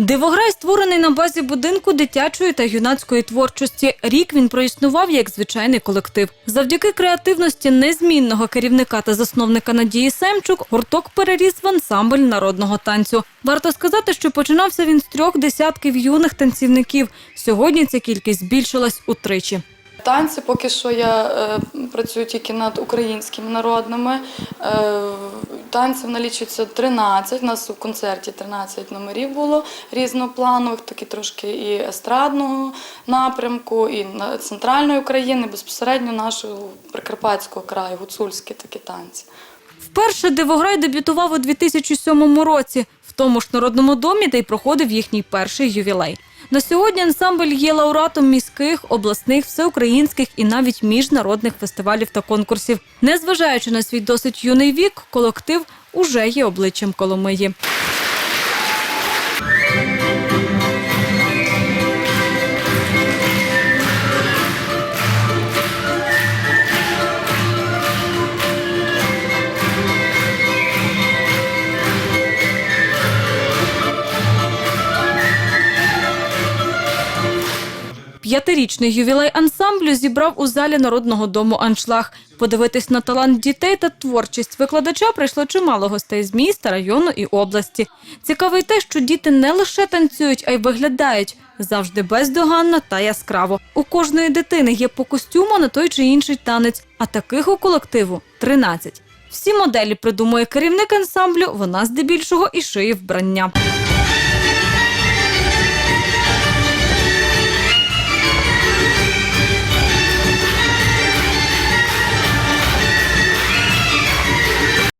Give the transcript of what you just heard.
Дивограй створений на базі будинку дитячої та юнацької творчості. Рік він проіснував як звичайний колектив. Завдяки креативності незмінного керівника та засновника Надії Семчук гурток переріс в ансамбль народного танцю. Варто сказати, що починався він з трьох десятків юних танцівників. Сьогодні ця кількість збільшилась утричі. Танці поки що я е, працюю тільки над українськими народними. Е, танців налічується 13. У нас у концерті 13 номерів було різнопланових, такі трошки і естрадного напрямку, і центральної України, безпосередньо нашого Прикарпатського краю, гуцульські такі танці. Вперше Дивограй дебютував у 2007 році в тому ж народному домі, де й проходив їхній перший ювілей. На сьогодні ансамбль є лауреатом міських, обласних, всеукраїнських і навіть міжнародних фестивалів та конкурсів. Незважаючи на свій досить юний вік, колектив уже є обличчям Коломиї. П'ятирічний ювілей ансамблю зібрав у залі народного дому аншлаг. Подивитись на талант дітей та творчість викладача прийшло чимало гостей з міста, району і області. Цікаво й те, що діти не лише танцюють, а й виглядають завжди бездоганно та яскраво. У кожної дитини є по костюму на той чи інший танець, а таких у колективу 13. Всі моделі придумує керівник ансамблю, вона здебільшого і шиє вбрання.